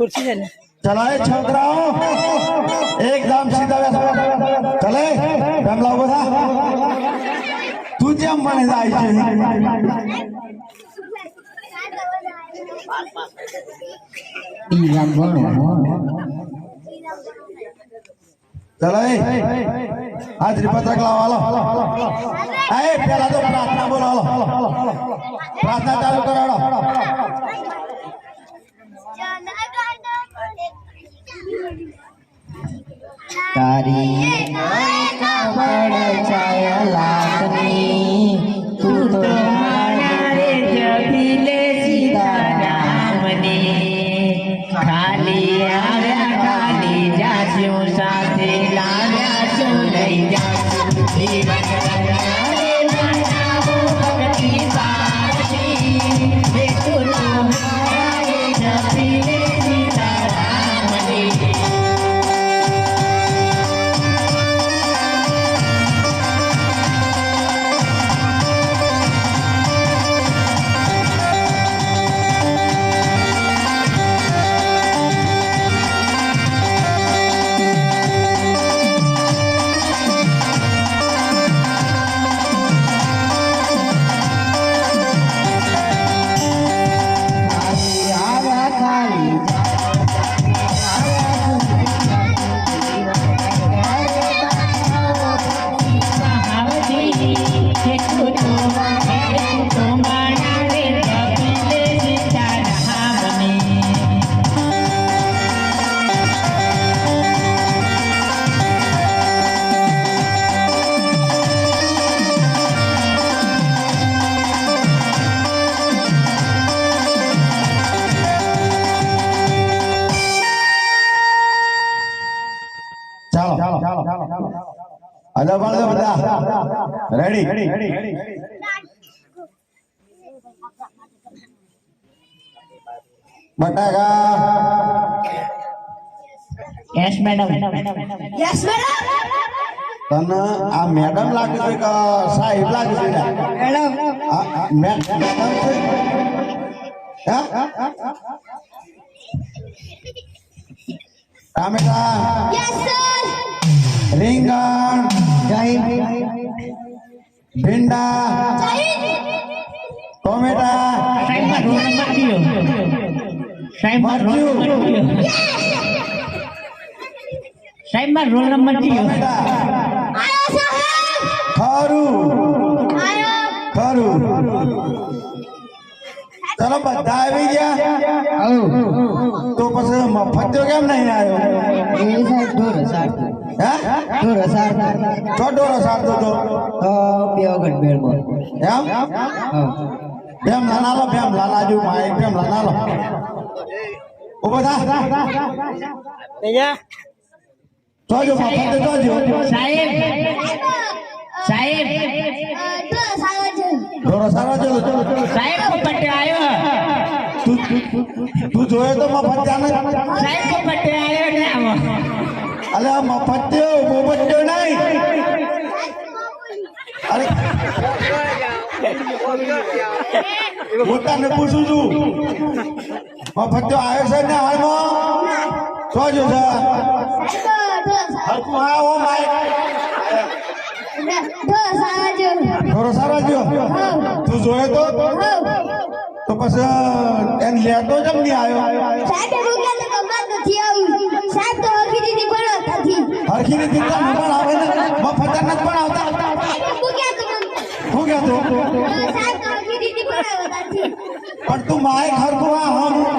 कुर्सी जाने चलाए छात्राओं एकदम सीधा चले कमला बता तुझे हम बने चलो आज पत्रक लावा पहला तो प्रार्थना बोलो प्रार्थना चालू करो તારી ખબર છાયા તું તો મારા રે જબીલે સીતારામને ખાલી આવ્યા ખાલી સાથે લાવ્યા શું રે મારા ચાલો. હલો પાડો બધા. રેડી બટાકા. યસ મેડમ યસ મેડમ તને આ મેડમ લાગે છે કે સાહેબ લાગે છે? મેડમ મેડમ છે? હા? ટામેટા. યસ સર રીંગણ. ભીંડા. ટોમેટા. સાહેબમાં રોલ નંબર કયો? સાહેબમાં રોલ નંબર કયો? સાહેબમાં રોલ નંબર કયો આયો સાહેબ. ખરું. ખરું. ચલો બધા આવી ગયા? તો પછી મફત્યો કેમ નહીં આવ્યો? સાહેબ તો? તો મફત સાહેબ. સાહેબ તો સારો છે ઢોરો સારો જો સાહેબ કો પટ્ટે આવ્યો તું જોયે તો મફત જાને સાહેબ પટ્ટે આવ્યો ને આવો અલે આ મફત્યો બોબત્યો નહીં. અરે હું તને પૂછું છું. મફત્યો આવ્યો છે ને હાલમાં? જોજો છે? હરકું હા ઓ માઇક તો સારો છે ઢોરો સારો જો તું જોયે તો? તો પછી એને લેતો કેમ નહીં આવ્યો? સાહેબ તો કમાત નથી સાહેબ તો પણ નથી. હરખી રીતે તને પણ આવે ને મફત નથી પણ આવતા. હું કે તો સાહેબ તો પણ નથી. પણ તું માઇક હરકું હા હમ